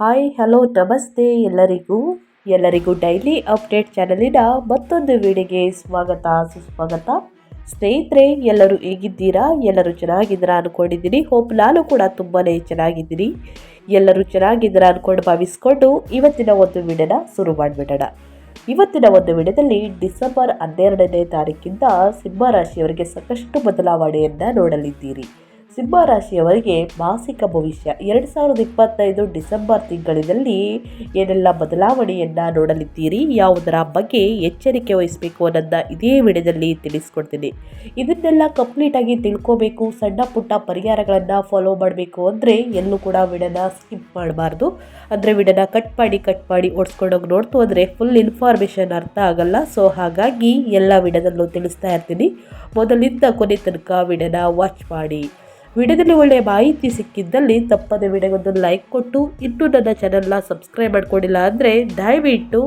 Hi, hello, ನಮಸ್ತೆ ಎಲ್ಲರಿಗೂ. ಎಲ್ಲರಿಗೂ ಡೈಲಿ ಅಪ್ಡೇಟ್ ಚಾನಲಿನ ಮತ್ತೊಂದು ವಿಡಿಯೋಗೆ ಸ್ವಾಗತ, ಸುಸ್ವಾಗತ. ಸ್ನೇಹಿತರೆ, ಎಲ್ಲರೂ ಹೇಗಿದ್ದೀರಾ? ಎಲ್ಲರೂ ಚೆನ್ನಾಗಿದ್ದೀರಾ ಅಂದ್ಕೊಂಡಿದ್ದೀನಿ ಹೋಪ್ ನಾನು ಕೂಡ ತುಂಬಾ ಚೆನ್ನಾಗಿದ್ದೀನಿ. ಎಲ್ಲರೂ ಚೆನ್ನಾಗಿದ್ದೀರಾ ಅಂದ್ಕೊಂಡು ಭಾವಿಸ್ಕೊಂಡು ಇವತ್ತಿನ ಒಂದು ವಿಡಿಯೋನ ಶುರು ಮಾಡಿಬಿಡೋಣ. ಇವತ್ತಿನ ಒಂದು ವಿಡಿಯೋದಲ್ಲಿ ಡಿಸೆಂಬರ್ ಹನ್ನೆರಡನೇ ತಾರೀಕಿಂದ ಸಿಂಹರಾಶಿಯವರಿಗೆ ಸಾಕಷ್ಟು ಬದಲಾವಣೆಯನ್ನು ನೋಡಲಿದ್ದೀರಿ. ಸಿಂಹ ರಾಶಿಯವರಿಗೆ ಮಾಸಿಕ ಭವಿಷ್ಯ ಎರಡು ಸಾವಿರದ ಇಪ್ಪತ್ತೈದು ಡಿಸೆಂಬರ್ ತಿಂಗಳಿನಲ್ಲಿ ಏನೆಲ್ಲ ಬದಲಾವಣೆಯನ್ನು ನೋಡಲಿದ್ದೀರಿ, ಯಾವುದರ ಬಗ್ಗೆ ಎಚ್ಚರಿಕೆ ವಹಿಸಬೇಕು ಅನ್ನೋದನ್ನ ಇದೇ ವಿಡಿಯೋದಲ್ಲಿ ತಿಳಿಸ್ಕೊಡ್ತೀನಿ. ಇದನ್ನೆಲ್ಲ ಕಂಪ್ಲೀಟಾಗಿ ತಿಳ್ಕೋಬೇಕು, ಸಣ್ಣ ಪುಟ್ಟ ಪರಿಹಾರಗಳನ್ನು ಫಾಲೋ ಮಾಡಬೇಕು ಅಂದರೆ ಎಲ್ಲೂ ಕೂಡ ವಿಡನ ಸ್ಕಿಪ್ ಮಾಡಬಾರ್ದು. ಅಂದರೆ ವಿಡನ ಕಟ್ ಮಾಡಿ ಕಟ್ ಮಾಡಿ ಓಡಿಸ್ಕೊಂಡೋಗಿ ನೋಡ್ತು ಅಂದರೆ ಫುಲ್ ಇನ್ಫಾರ್ಮೇಷನ್ ಅರ್ಥ ಆಗಲ್ಲ. ಸೊ ಹಾಗಾಗಿ ಎಲ್ಲ ವಿಡದಲ್ಲೂ ತಿಳಿಸ್ತಾ ಇರ್ತೀನಿ. ಮೊದಲಿಂದ ಕೊನೆ ತನಕ ವಿಡನ ವಾಚ್ ಮಾಡಿ. ವಿಡಿಯೋದಲ್ಲಿ ಒಳ್ಳೆಯ ಮಾಹಿತಿ ಸಿಕ್ಕಿದ್ದಲ್ಲಿ ತಪ್ಪದೆ ವಿಡಿಯೋಗೊಂದು ಲೈಕ್ ಕೊಟ್ಟು, ಇನ್ನೂ ನನ್ನ ಚಾನಲ್ನ ಸಬ್ಸ್ಕ್ರೈಬ್ ಮಾಡ್ಕೊಂಡಿಲ್ಲ ಅಂದರೆ ದಯವಿಟ್ಟು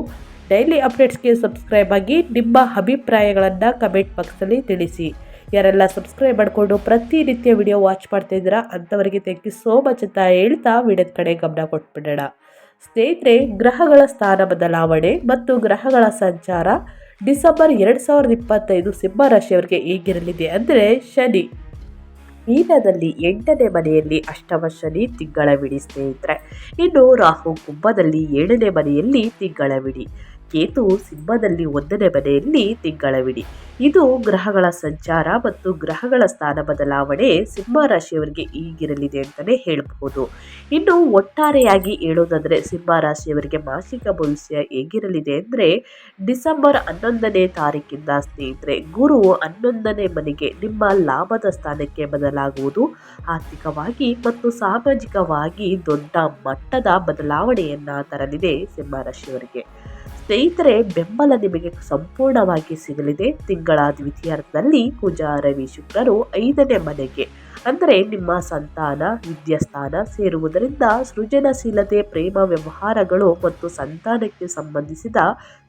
ಡೈಲಿ ಅಪ್ಡೇಟ್ಸ್ಗೆ ಸಬ್ಸ್ಕ್ರೈಬ್ ಆಗಿ ನಿಮ್ಮ ಅಭಿಪ್ರಾಯಗಳನ್ನು ಕಮೆಂಟ್ ಬಾಕ್ಸಲ್ಲಿ ತಿಳಿಸಿ. ಯಾರೆಲ್ಲ ಸಬ್ಸ್ಕ್ರೈಬ್ ಮಾಡಿಕೊಂಡು ಪ್ರತಿನಿತ್ಯ ವಿಡಿಯೋ ವಾಚ್ ಮಾಡ್ತಾ ಇದ್ದೀರಾ, ಅಂಥವರಿಗೆ ಥ್ಯಾಂಕ್ ಯು ಸೋ ಮಚ್ ಅಂತ ಹೇಳ್ತಾ ವಿಡಿಯೋದ ಕಡೆ ಗಮನ ಕೊಟ್ಬಿಡೋಣ. ಸ್ನೇಹಿತರೆ, ಗ್ರಹಗಳ ಸ್ಥಾನ ಬದಲಾವಣೆ ಮತ್ತು ಗ್ರಹಗಳ ಸಂಚಾರ ಡಿಸೆಂಬರ್ ಎರಡು ಸಾವಿರದ ಇಪ್ಪತ್ತೈದು ಸಿಂಹ ರಾಶಿಯವರಿಗೆ ಹೇಗಿರಲಿದೆ ಅಂದರೆ ಶನಿ. ಮೀನದಲ್ಲಿ ಎಂಟನೇ ಮನೆಯಲ್ಲಿ ಅಷ್ಟಮ ಶನಿ ತಿಂಗಳ ವಿಡಿ ಸ್ನೇಹಿತರೆ. ಇನ್ನು ರಾಹು ಕುಂಭದಲ್ಲಿ ಏಳನೇ ಮನೆಯಲ್ಲಿ ತಿಂಗಳ ವಿಡಿ ಕೇತು ಸಿಂಹದಲ್ಲಿ ಒಂದನೇ ಮನೆಯಲ್ಲಿ ತಿಂಗಳವಿಡಿ. ಇದು ಗ್ರಹಗಳ ಸಂಚಾರ ಮತ್ತು ಗ್ರಹಗಳ ಸ್ಥಾನ ಬದಲಾವಣೆ ಸಿಂಹ ರಾಶಿಯವರಿಗೆ ಈಗಿರಲಿದೆ ಅಂತಲೇ ಹೇಳಬಹುದು. ಇನ್ನು ಒಟ್ಟಾರೆಯಾಗಿ ಹೇಳೋದಾದರೆ ಸಿಂಹ ರಾಶಿಯವರಿಗೆ ಮಾಸಿಕ ಭವಿಷ್ಯ ಹೇಗಿರಲಿದೆ ಅಂದರೆ ಡಿಸೆಂಬರ್ ಹನ್ನೊಂದನೇ ತಾರೀಕಿಂದ ಸ್ನೇಹಿತರೆ, ಗುರು ಹನ್ನೊಂದನೇ ಮನೆಗೆ ನಿಮ್ಮ ಲಾಭದ ಸ್ಥಾನಕ್ಕೆ ಬದಲಾಗುವುದು. ಆರ್ಥಿಕವಾಗಿ ಮತ್ತು ಸಾಮಾಜಿಕವಾಗಿ ದೊಡ್ಡ ಮಟ್ಟದ ಬದಲಾವಣೆಯನ್ನು ತರಲಿದೆ ಸಿಂಹ ರಾಶಿಯವರಿಗೆ. ಸ್ನೇಹಿತರೆ, ಬೆಂಬಲ ನಿಮಗೆ ಸಂಪೂರ್ಣವಾಗಿ ಸಿಗಲಿದೆ. ತಿಂಗಳ ದ್ವಿತೀಯಾರ್ಧದಲ್ಲಿ ಪೂಜಾ ರವಿ ಶುಕ್ರರು ಐದನೇ ಮನೆಗೆ. ಅಂದರೆ ನಿಮ್ಮ ಸಂತಾನ, ವಿದ್ಯಾಸ್ಥಾನ ಸೇರುವುದರಿಂದ ಸೃಜನಶೀಲತೆ, ಪ್ರೇಮ ವ್ಯವಹಾರಗಳು ಮತ್ತು ಸಂತಾನಕ್ಕೆ ಸಂಬಂಧಿಸಿದ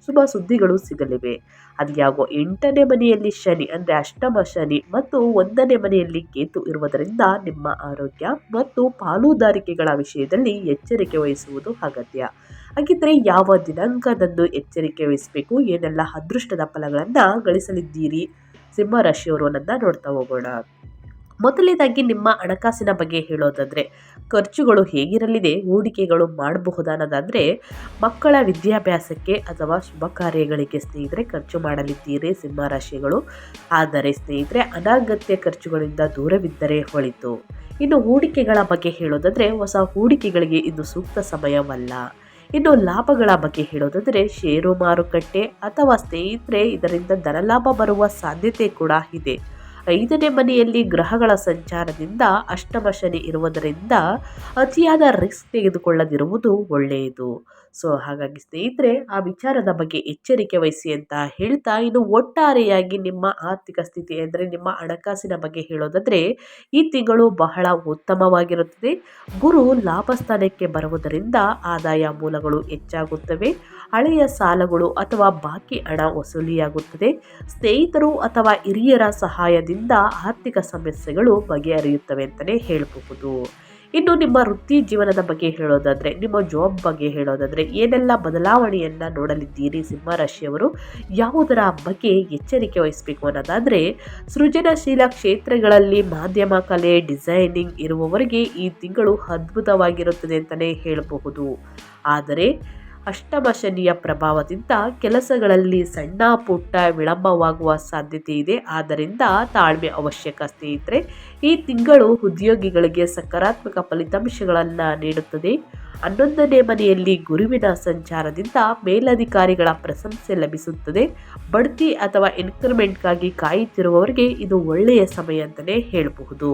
ಶುಭ ಸುದ್ದಿಗಳು ಸಿಗಲಿವೆ. ಅದ್ಯಾಗೋ ಎಂಟನೇ ಮನೆಯಲ್ಲಿ ಶನಿ, ಅಂದರೆ ಅಷ್ಟಮ ಶನಿ ಮತ್ತು ಒಂದನೇ ಮನೆಯಲ್ಲಿ ಕೇತು ಇರುವುದರಿಂದ ನಿಮ್ಮ ಆರೋಗ್ಯ ಮತ್ತು ಪಾಲುದಾರಿಕೆಗಳ ವಿಷಯದಲ್ಲಿ ಎಚ್ಚರಿಕೆ ವಹಿಸುವುದು ಅಗತ್ಯ. ಹಾಗಿದ್ರೆ ಯಾವ ದಿನಾಂಕದಂದು ಎಚ್ಚರಿಕೆ ವಹಿಸಬೇಕು? ಏನೆಲ್ಲ ಅದೃಷ್ಟದ ಫಲಗಳನ್ನು ಗಳಿಸಲಿದ್ದೀರಿ? ಸಿಂಹ ರಾಶಿಯವರು ಅನ್ನೋದನ್ನ ನೋಡ್ತಾ ಹೋಗೋಣ. ಮೊದಲನೇದಾಗಿ ನಿಮ್ಮ ಹಣಕಾಸಿನ ಬಗ್ಗೆ ಹೇಳೋದಾದರೆ, ಖರ್ಚುಗಳು ಹೇಗಿರಲಿದೆ, ಹೂಡಿಕೆಗಳು ಮಾಡಬಹುದಾನದಾದರೆ ಮಕ್ಕಳ ವಿದ್ಯಾಭ್ಯಾಸಕ್ಕೆ ಅಥವಾ ಶುಭ ಕಾರ್ಯಗಳಿಗೆ ಸ್ನೇಹಿತರೆ ಖರ್ಚು ಮಾಡಲಿದ್ದೀರಿ ಸಿಂಹ ರಾಶಿಗಳು. ಆದರೆ ಸ್ನೇಹಿತರೆ, ಅನಾಗತ್ಯ ಖರ್ಚುಗಳಿಂದ ದೂರವಿದ್ದರೆ ಹೊಳಿತು. ಇನ್ನು ಹೂಡಿಕೆಗಳ ಬಗ್ಗೆ ಹೇಳೋದಾದರೆ, ಹೊಸ ಹೂಡಿಕೆಗಳಿಗೆ ಇದು ಸೂಕ್ತ ಸಮಯವಲ್ಲ. ಇನ್ನು ಲಾಭಗಳ ಬಗ್ಗೆ ಹೇಳೋದಾದರೆ ಷೇರು ಮಾರುಕಟ್ಟೆ ಅಥವಾ ಸ್ನೇಹಿತರೆ, ಇದರಿಂದ ಧನಲಾಭ ಬರುವ ಸಾಧ್ಯತೆ ಕೂಡ ಇದೆ. ಐದನೇ ಮನೆಯಲ್ಲಿ ಗ್ರಹಗಳ ಸಂಚಾರದಿಂದ ಅಷ್ಟಮ ಶನಿ ಇರುವುದರಿಂದ ಅತಿಯಾದ ರಿಸ್ಕ್ ತೆಗೆದುಕೊಳ್ಳದಿರುವುದು ಒಳ್ಳೆಯದು. ಸೊ, ಹಾಗಾಗಿ ಸ್ನೇಹಿತರೆ, ಆ ವಿಚಾರದ ಬಗ್ಗೆ ಎಚ್ಚರಿಕೆ ವಹಿಸಿ ಅಂತ ಹೇಳ್ತಾ ಇನ್ನು ಒಟ್ಟಾರೆಯಾಗಿ ನಿಮ್ಮ ಆರ್ಥಿಕ ಸ್ಥಿತಿ ಅಂದರೆ ನಿಮ್ಮ ಹಣಕಾಸಿನ ಬಗ್ಗೆ ಹೇಳೋದಾದರೆ, ಈ ತಿಂಗಳು ಬಹಳ ಉತ್ತಮವಾಗಿರುತ್ತದೆ. ಗುರು ಲಾಭಸ್ಥಾನಕ್ಕೆ ಬರುವುದರಿಂದ ಆದಾಯ ಮೂಲಗಳು ಹೆಚ್ಚಾಗುತ್ತವೆ, ಹಳೆಯ ಸಾಲಗಳು ಅಥವಾ ಬಾಕಿ ಹಣ ವಸೂಲಿಯಾಗುತ್ತದೆ. ಸ್ನೇಹಿತರು ಅಥವಾ ಹಿರಿಯರ ಸಹಾಯದಿಂದ ಆರ್ಥಿಕ ಸಮಸ್ಯೆಗಳು ಬಗೆಹರಿಯುತ್ತವೆ ಅಂತಲೇ ಹೇಳಬಹುದು. ಇನ್ನು ನಿಮ್ಮ ವೃತ್ತಿ ಜೀವನದ ಬಗ್ಗೆ ಹೇಳೋದಾದರೆ, ನಿಮ್ಮ ಜಾಬ್ ಬಗ್ಗೆ ಹೇಳೋದಾದರೆ, ಏನೆಲ್ಲ ಬದಲಾವಣೆಯನ್ನು ನೋಡಲಿದ್ದೀರಿ ಸಿಂಹರಾಶಿಯವರು? ಯಾವುದರ ಬಗ್ಗೆ ಎಚ್ಚರಿಕೆ ವಹಿಸಬೇಕು ಅನ್ನೋದಾದರೆ, ಸೃಜನಶೀಲ ಕ್ಷೇತ್ರಗಳಲ್ಲಿ ಮಾಧ್ಯಮ ಕಲೆ ಡಿಸೈನಿಂಗ್ ಇರುವವರಿಗೆ ಈ ತಿಂಗಳು ಅದ್ಭುತವಾಗಿರುತ್ತದೆ ಅಂತಲೇ ಹೇಳಬಹುದು. ಆದರೆ ಅಷ್ಟಮ ಶನಿಯ ಪ್ರಭಾವದಿಂದ ಕೆಲಸಗಳಲ್ಲಿ ಸಣ್ಣ ಪುಟ್ಟ ವಿಳಂಬವಾಗುವ ಸಾಧ್ಯತೆ ಇದೆ. ಆದ್ದರಿಂದ ತಾಳ್ಮೆ ಅವಶ್ಯಕ ಸ್ನೇಹಿತರೆ, ಈ ತಿಂಗಳು ಉದ್ಯೋಗಿಗಳಿಗೆ ಸಕಾರಾತ್ಮಕ ಫಲಿತಾಂಶಗಳನ್ನು ನೀಡುತ್ತದೆ. ಹನ್ನೊಂದನೇ ಮನೆಯಲ್ಲಿ ಗುರುವಿನ ಸಂಚಾರದಿಂದ ಮೇಲಧಿಕಾರಿಗಳ ಪ್ರಶಂಸೆ ಲಭಿಸುತ್ತದೆ. ಬಡ್ತಿ ಅಥವಾ ಇನ್ಕ್ರಿಮೆಂಟ್ಗಾಗಿ ಕಾಯುತ್ತಿರುವವರಿಗೆ ಇದು ಒಳ್ಳೆಯ ಸಮಯ ಅಂತಲೇ ಹೇಳಬಹುದು.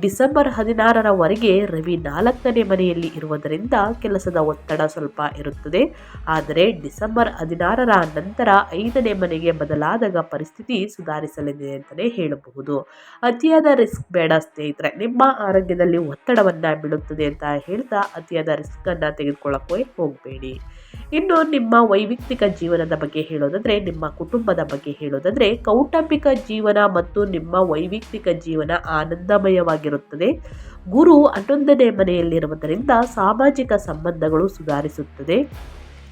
ಡಿಸೆಂಬರ್ ಹದಿನಾರರವರೆಗೆ ರವಿ ನಾಲ್ಕನೇ ಮನೆಯಲ್ಲಿ ಇರುವುದರಿಂದ ಕೆಲಸದ ಒತ್ತಡ ಸ್ವಲ್ಪ ಇರುತ್ತದೆ. ಆದರೆ ಡಿಸೆಂಬರ್ ಹದಿನಾರರ ನಂತರ ಐದನೇ ಮನೆಗೆ ಬದಲಾದಾಗ ಪರಿಸ್ಥಿತಿ ಸುಧಾರಿಸಲಿದೆ ಅಂತಲೇ ಹೇಳಬಹುದು. ಅತಿಯಾದ ರಿಸ್ಕ್ ಬೇಡ ಸ್ನೇಹಿತರೆ, ನಿಮ್ಮ ಆರೋಗ್ಯದಲ್ಲಿ ಒತ್ತಡವನ್ನು ಬೀಳುತ್ತದೆ ಅಂತ ಹೇಳ್ತಾ ಅತಿಯಾದ ರಿಸ್ಕನ್ನು ತೆಗೆದುಕೊಳ್ಳೋಕೆ ಹೋಗಬೇಡಿ. ಇನ್ನು ನಿಮ್ಮ ವೈಯಕ್ತಿಕ ಜೀವನದ ಬಗ್ಗೆ ಹೇಳೋದಾದರೆ, ನಿಮ್ಮ ಕುಟುಂಬದ ಬಗ್ಗೆ ಹೇಳೋದಾದರೆ, ಕೌಟುಂಬಿಕ ಜೀವನ ಮತ್ತು ನಿಮ್ಮ ವೈಯಕ್ತಿಕ ಜೀವನ ಆನಂದಮಯವಾಗಿರುತ್ತದೆ. ಗುರು ಹನ್ನೊಂದನೇ ಮನೆಯಲ್ಲಿರುವುದರಿಂದ ಸಾಮಾಜಿಕ ಸಂಬಂಧಗಳು ಸುಧಾರಿಸುತ್ತದೆ.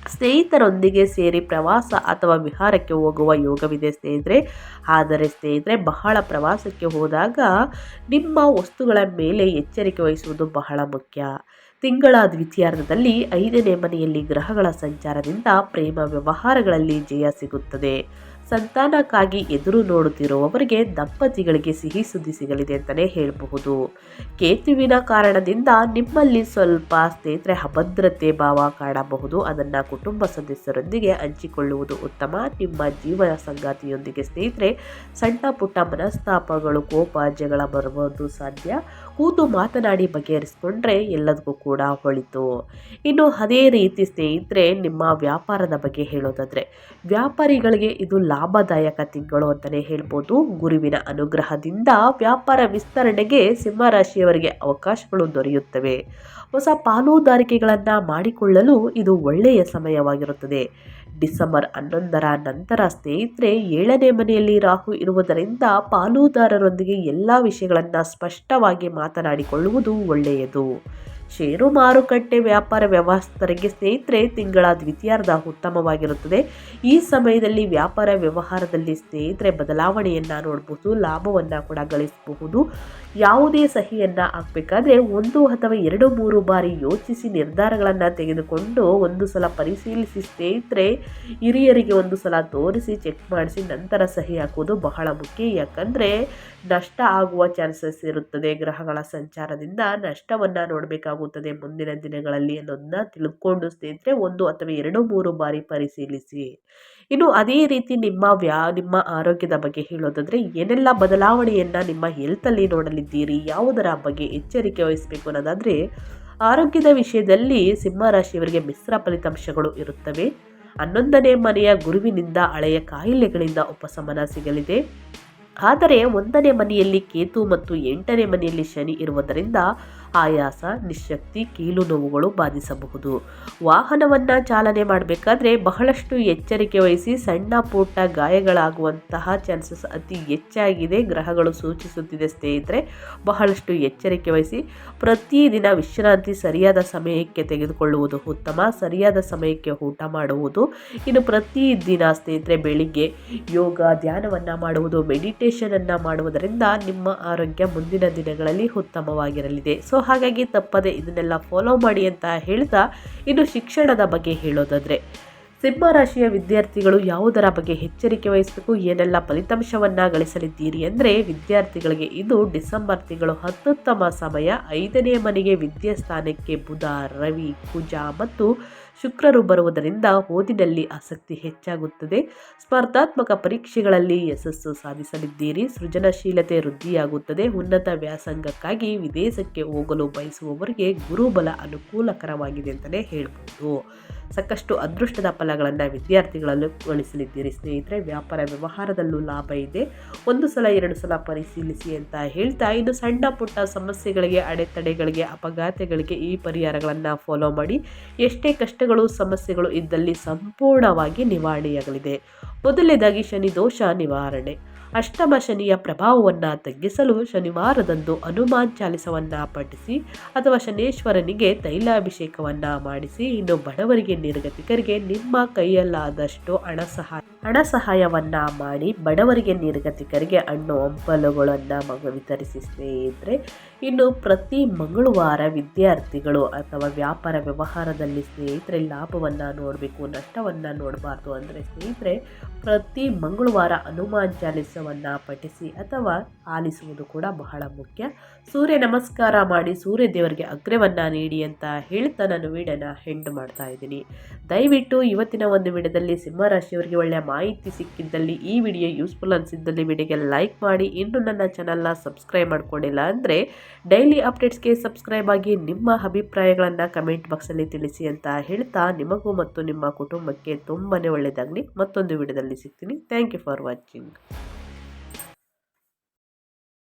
ಸ್ನೇಹಿತರೊಂದಿಗೆ ಸೇರಿ ಪ್ರವಾಸ ಅಥವಾ ವಿಹಾರಕ್ಕೆ ಹೋಗುವ ಯೋಗವಿದೆ ಸ್ನೇಹಿತರೆ. ಆದರೆ ಸ್ನೇಹಿತರೆ, ಬಹಳ ಪ್ರವಾಸಕ್ಕೆ ಹೋದಾಗ ನಿಮ್ಮ ವಸ್ತುಗಳ ಮೇಲೆ ಎಚ್ಚರಿಕೆ ವಹಿಸುವುದು ಬಹಳ ಮುಖ್ಯ. ತಿಂಗಳ ದ್ವಿತೀಯಾರ್ಧದಲ್ಲಿ ಐದನೇ ಮನೆಯಲ್ಲಿ ಗ್ರಹಗಳ ಸಂಚಾರದಿಂದ ಪ್ರೇಮ ವ್ಯವಹಾರಗಳಲ್ಲಿ ಜಯ ಸಿಗುತ್ತದೆ. ಸಂತಾನಕ್ಕಾಗಿ ಎದುರು ನೋಡುತ್ತಿರುವವರಿಗೆ ದಂಪತಿಗಳಿಗೆ ಸಿಹಿ ಸುದ್ದಿ ಸಿಗಲಿದೆ ಅಂತಲೇ ಹೇಳಬಹುದು. ಕೇತುವಿನ ಕಾರಣದಿಂದ ನಿಮ್ಮಲ್ಲಿ ಸ್ವಲ್ಪ ಸ್ನೇಹಿತರೆ ಅಭದ್ರತೆ ಭಾವ ಕಾಣಬಹುದು. ಅದನ್ನು ಕುಟುಂಬ ಸದಸ್ಯರೊಂದಿಗೆ ಹಂಚಿಕೊಳ್ಳುವುದು ಉತ್ತಮ. ನಿಮ್ಮ ಜೀವನ ಸಂಗಾತಿಯೊಂದಿಗೆ ಸ್ನೇಹಿತರೆ ಸಣ್ಣ ಪುಟ್ಟ ಮನಸ್ತಾಪಗಳು, ಕೋಪ, ಜಗಳ ಬರುವುದು ಸಾಧ್ಯ. ಕೂತು ಮಾತನಾಡಿ ಬಗೆಹರಿಸ್ಕೊಂಡ್ರೆ ಎಲ್ಲದಕ್ಕೂ ಕೂಡ ಹೊಳಿತು. ಇನ್ನು ಅದೇ ರೀತಿ ಸ್ನೇಹಿತರೆ, ನಿಮ್ಮ ವ್ಯಾಪಾರದ ಬಗ್ಗೆ ಹೇಳೋದಾದರೆ, ವ್ಯಾಪಾರಿಗಳಿಗೆ ಇದು ಲಾಭದಾಯಕ ತಿಂಗಳು ಅಂತಲೇ ಹೇಳ್ಬೋದು. ಗುರುವಿನ ಅನುಗ್ರಹದಿಂದ ವ್ಯಾಪಾರ ವಿಸ್ತರಣೆಗೆ ಸಿಂಹರಾಶಿಯವರಿಗೆ ಅವಕಾಶಗಳು ದೊರೆಯುತ್ತವೆ. ಹೊಸ ಪಾಲುದಾರಿಕೆಗಳನ್ನು ಮಾಡಿಕೊಳ್ಳಲು ಇದು ಒಳ್ಳೆಯ ಸಮಯವಾಗಿರುತ್ತದೆ. ಡಿಸೆಂಬರ್ ಹನ್ನೊಂದರ ನಂತರ ಸ್ನೇಹಿತರೆ, ಏಳನೇ ಮನೆಯಲ್ಲಿ ರಾಹು ಇರುವುದರಿಂದ ಪಾಲುದಾರರೊಂದಿಗೆ ಎಲ್ಲ ವಿಷಯಗಳನ್ನು ಸ್ಪಷ್ಟವಾಗಿ ಮಾತನಾಡಿಕೊಳ್ಳುವುದು ಒಳ್ಳೆಯದು. ಷೇರು ಮಾರುಕಟ್ಟೆ ವ್ಯಾಪಾರ ವ್ಯವಸ್ಥರಿಗೆ ಸ್ನೇಹಿತರೆ, ತಿಂಗಳ ದ್ವಿತೀಯಾರ್ಧ ಉತ್ತಮವಾಗಿರುತ್ತದೆ. ಈ ಸಮಯದಲ್ಲಿ ವ್ಯಾಪಾರ ವ್ಯವಹಾರದಲ್ಲಿ ಸ್ನೇಹಿತರೆ, ಬದಲಾವಣೆಯನ್ನು ನೋಡಬಹುದು ಲಾಭವನ್ನು ಕೂಡ ಗಳಿಸಬಹುದು. ಯಾವುದೇ ಸಹಿಯನ್ನು ಹಾಕಬೇಕಾದ್ರೆ ಒಂದು ಅಥವಾ ಎರಡು, ಮೂರು ಬಾರಿ ಯೋಚಿಸಿ ನಿರ್ಧಾರಗಳನ್ನು ತೆಗೆದುಕೊಂಡು ಒಂದು ಸಲ ಪರಿಶೀಲಿಸಿ ಸ್ನೇಹಿತರೆ, ಹಿರಿಯರಿಗೆ ಒಂದು ಸಲ ತೋರಿಸಿ ಚೆಕ್ ಮಾಡಿಸಿ, ನಂತರ ಸಹಿ ಹಾಕುವುದು ಬಹಳ ಮುಖ್ಯ. ಯಾಕಂದರೆ ನಷ್ಟ ಆಗುವ ಚಾನ್ಸಸ್ ಇರುತ್ತದೆ. ಗ್ರಹಗಳ ಸಂಚಾರದಿಂದ ನಷ್ಟವನ್ನು ನೋಡಬೇಕಾಗುತ್ತದೆ. ಮುಂದಿನ ದಿನಗಳಲ್ಲಿ ಅನ್ನೋದನ್ನ ತಿಳ್ಕೊಂಡು ಸ್ನೇಹಿತರೆ, ಒಂದು ಅಥವಾ ಎರಡು ಮೂರು ಬಾರಿ ಪರಿಶೀಲಿಸಿ. ಇನ್ನು ಅದೇ ರೀತಿ ನಿಮ್ಮ ವ್ಯಾ, ನಿಮ್ಮ ಆರೋಗ್ಯದ ಬಗ್ಗೆ ಹೇಳೋದಾದರೆ, ಏನೆಲ್ಲ ಬದಲಾವಣೆಯನ್ನು ನಿಮ್ಮ ಹೆಲ್ತಲ್ಲಿ ನೋಡಲಿದ್ದೀರಿ, ಯಾವುದರ ಬಗ್ಗೆ ಎಚ್ಚರಿಕೆ ವಹಿಸಬೇಕು ಅನ್ನೋದಾದರೆ, ಆರೋಗ್ಯದ ವಿಷಯದಲ್ಲಿ ಸಿಂಹರಾಶಿಯವರಿಗೆ ಮಿಶ್ರ ಫಲಿತಾಂಶಗಳು ಇರುತ್ತವೆ. ಹನ್ನೊಂದನೇ ಮನೆಯ ಗುರುವಿನಿಂದ ಹಳೆಯ ಕಾಯಿಲೆಗಳಿಂದ ಉಪಶಮನ ಸಿಗಲಿದೆ. ಆದರೆ ಒಂದನೇ ಮನೆಯಲ್ಲಿ ಕೇತು ಮತ್ತು ಎಂಟನೇ ಮನೆಯಲ್ಲಿ ಶನಿ ಇರುವುದರಿಂದ ಆಯಾಸ ನಿಶಕ್ತಿ ಕೀಲು ನೋವುಗಳು ಬಾಧಿಸಬಹುದು. ವಾಹನವನ್ನು ಚಾಲನೆ ಮಾಡಬೇಕಾದ್ರೆ ಬಹಳಷ್ಟು ಎಚ್ಚರಿಕೆ ವಹಿಸಿ ಸಣ್ಣ ಪುಟ್ಟ ಗಾಯಗಳಾಗುವಂತಹ ಚಾನ್ಸಸ್ ಅತಿ ಹೆಚ್ಚಾಗಿದೆ ಗ್ರಹಗಳು ಸೂಚಿಸುತ್ತಿದೆ ಸ್ನೇಹಿತರೆ. ಬಹಳಷ್ಟು ಎಚ್ಚರಿಕೆ ವಹಿಸಿ ಪ್ರತಿದಿನ ವಿಶ್ರಾಂತಿ ಸರಿಯಾದ ಸಮಯಕ್ಕೆ ತೆಗೆದುಕೊಳ್ಳುವುದು ಉತ್ತಮ, ಸರಿಯಾದ ಸಮಯಕ್ಕೆ ಊಟ ಮಾಡುವುದು. ಇನ್ನು ಪ್ರತಿದಿನ ಸ್ನೇಹಿತರೆ ಬೆಳಿಗ್ಗೆ ಯೋಗ, ಧ್ಯಾನವನ್ನು ಮಾಡುವುದು ಮೆಡಿಟೇಷನನ್ನು ಮಾಡುವುದರಿಂದ ನಿಮ್ಮ ಆರೋಗ್ಯ ಮುಂದಿನ ದಿನಗಳಲ್ಲಿ ಉತ್ತಮವಾಗಿರಲಿದೆ. ಸೊ ಹಾಗಾಗಿ ತಪ್ಪದೆ ಇದನ್ನೆಲ್ಲ ಫಾಲೋ ಮಾಡಿ ಅಂತ ಹೇಳ್ತಾ ಇನ್ನು ಶಿಕ್ಷಣದ ಬಗ್ಗೆ ಹೇಳೋದಾದರೆ ಸಿಂಹರಾಶಿಯ ವಿದ್ಯಾರ್ಥಿಗಳು ಯಾವುದರ ಬಗ್ಗೆ ಎಚ್ಚರಿಕೆ ವಹಿಸಬೇಕು, ಏನೆಲ್ಲ ಫಲಿತಾಂಶವನ್ನು ಗಳಿಸಲಿದ್ದೀರಿ ಅಂದರೆ ವಿದ್ಯಾರ್ಥಿಗಳಿಗೆ ಇದು ಡಿಸೆಂಬರ್ ತಿಂಗಳು ಅತ್ಯುತ್ತಮ ಸಮಯ. ಐದನೇ ಮನೆಗೆ ವಿದ್ಯಾಸ್ಥಾನಕ್ಕೆ ಬುಧ, ರವಿ, ಕುಜ ಮತ್ತು ಶುಕ್ರರು ಬರುವುದರಿಂದ ಓದಿನಲ್ಲಿ ಆಸಕ್ತಿ ಹೆಚ್ಚಾಗುತ್ತದೆ. ಸ್ಪರ್ಧಾತ್ಮಕ ಪರೀಕ್ಷೆಗಳಲ್ಲಿ ಯಶಸ್ಸು ಸಾಧಿಸಲಿದ್ದೀರಿ. ಸೃಜನಶೀಲತೆ ವೃದ್ಧಿಯಾಗುತ್ತದೆ. ಉನ್ನತ ವ್ಯಾಸಂಗಕ್ಕಾಗಿ ವಿದೇಶಕ್ಕೆ ಹೋಗಲು ಬಯಸುವವರಿಗೆ ಗುರುಬಲ ಅನುಕೂಲಕರವಾಗಿದೆ ಅಂತಲೇ ಹೇಳ್ಬೋದು. ಸಾಕಷ್ಟು ಅದೃಷ್ಟದ ಫಲಗಳನ್ನು ವಿದ್ಯಾರ್ಥಿಗಳನ್ನು ಗಳಿಸಲಿದ್ದೀರಿ. ಸ್ನೇಹಿತರೆ, ವ್ಯಾಪಾರ ವ್ಯವಹಾರದಲ್ಲೂ ಲಾಭ ಇದೆ. ಒಂದು ಸಲ, ಎರಡು ಸಲ ಪರಿಶೀಲಿಸಿ ಅಂತ ಹೇಳ್ತಾ, ಇನ್ನು ಸಣ್ಣ ಪುಟ್ಟ ಸಮಸ್ಯೆಗಳಿಗೆ, ಅಡೆತಡೆಗಳಿಗೆ, ಅಪಘಾತಗಳಿಗೆ ಈ ಪರಿಹಾರಗಳನ್ನು ಫಾಲೋ ಮಾಡಿ ಎಷ್ಟೇ ಕಷ್ಟಗಳು ಸಮಸ್ಯೆಗಳು ಇದ್ದಲ್ಲಿ ಸಂಪೂರ್ಣವಾಗಿ ನಿವಾರಣೆಯಾಗಲಿದೆ. ಮೊದಲನೇದಾಗಿ ಶನಿ ದೋಷ ನಿವಾರಣೆ. ಅಷ್ಟಮ ಶನಿಯ ಪ್ರಭಾವವನ್ನು ತಗ್ಗಿಸಲು ಶನಿವಾರದಂದು ಹನುಮಾನ್ ಚಾಲಿಸವನ್ನು ಪಠಿಸಿ ಅಥವಾ ಶನೇಶ್ವರನಿಗೆ ತೈಲಾಭಿಷೇಕವನ್ನು ಮಾಡಿಸಿ ಇನ್ನು ಬಡವರಿಗೆ ನಿರ್ಗತಿಕರಿಗೆ ನಿಮ್ಮ ಕೈಯಲ್ಲಾದಷ್ಟು ಹಣ ಸಹಾಯ, ಹಣ ಸಹಾಯವನ್ನ ಮಾಡಿ ಬಡವರಿಗೆ ನಿರ್ಗತಿಕರಿಗೆ ಹಣ್ಣು, ಹಂಪಲುಗಳನ್ನು ಮಗು ವಿತರಿಸಿ ಸ್ನೇಹಿತರೆ, ಇನ್ನು ಪ್ರತಿ ಮಂಗಳವಾರ ವಿದ್ಯಾರ್ಥಿಗಳು ಅಥವಾ ವ್ಯಾಪಾರ ವ್ಯವಹಾರದಲ್ಲಿ ಸ್ನೇಹಿತರೆ ಲಾಭವನ್ನು ನೋಡಬೇಕು, ನಷ್ಟವನ್ನು ನೋಡಬಾರ್ದು ಅಂದರೆ ಸ್ನೇಹಿತರೆ ಪ್ರತಿ ಮಂಗಳವಾರ ಹನುಮಾನ್ ಚಾಲಿಸವನ್ನು ಪಠಿಸಿ ಅಥವಾ ಆಲಿಸುವುದು ಕೂಡ ಬಹಳ ಮುಖ್ಯ. ಸೂರ್ಯ ನಮಸ್ಕಾರ ಮಾಡಿ ಸೂರ್ಯ ದೇವರಿಗೆ ಅಗ್ರವನ್ನು ನೀಡಿ ಅಂತ ಹೇಳ್ತಾ ನಾನು ವಿಡಿಯೋನ ಹೆಂಡ್ ಮಾಡ್ತಾ ಇದ್ದೀನಿ. ದಯವಿಟ್ಟು ಇವತ್ತಿನ ಒಂದು ವಿಡಿಯೋದಲ್ಲಿ ಸಿಂಹರಾಶಿಯವರಿಗೆ ಒಳ್ಳೆಯ ಮಾಹಿತಿ ಸಿಕ್ಕಿದ್ದಲ್ಲಿ ಈ ವಿಡಿಯೋ ಯೂಸ್ಫುಲ್ ಅನಿಸಿದ್ದಲ್ಲಿ ವಿಡಿಯೋಗೆ ಲೈಕ್ ಮಾಡಿ. ಇನ್ನು ನನ್ನ ಚಾನಲ್ನ ಸಬ್ಸ್ಕ್ರೈಬ್ ಮಾಡ್ಕೊಂಡಿಲ್ಲ ಅಂದರೆ ಡೈಲಿ ಅಪ್ಡೇಟ್ಸ್ಗೆ ಸಬ್ಸ್ಕ್ರೈಬ್ ಆಗಿ ನಿಮ್ಮ ಅಭಿಪ್ರಾಯಗಳನ್ನು ಕಮೆಂಟ್ ಬಾಕ್ಸಲ್ಲಿ ತಿಳಿಸಿ ಅಂತ ಹೇಳ್ತಾ ನಿಮಗೂ ಮತ್ತು ನಿಮ್ಮ ಕುಟುಂಬಕ್ಕೆ ತುಂಬಾ ಒಳ್ಳೆಯದಾಗಲಿ ಮತ್ತೊಂದು ವಿಡಿಯೋದಲ್ಲಿ ಸಿಗ್ತೀನಿ. Thank you for watching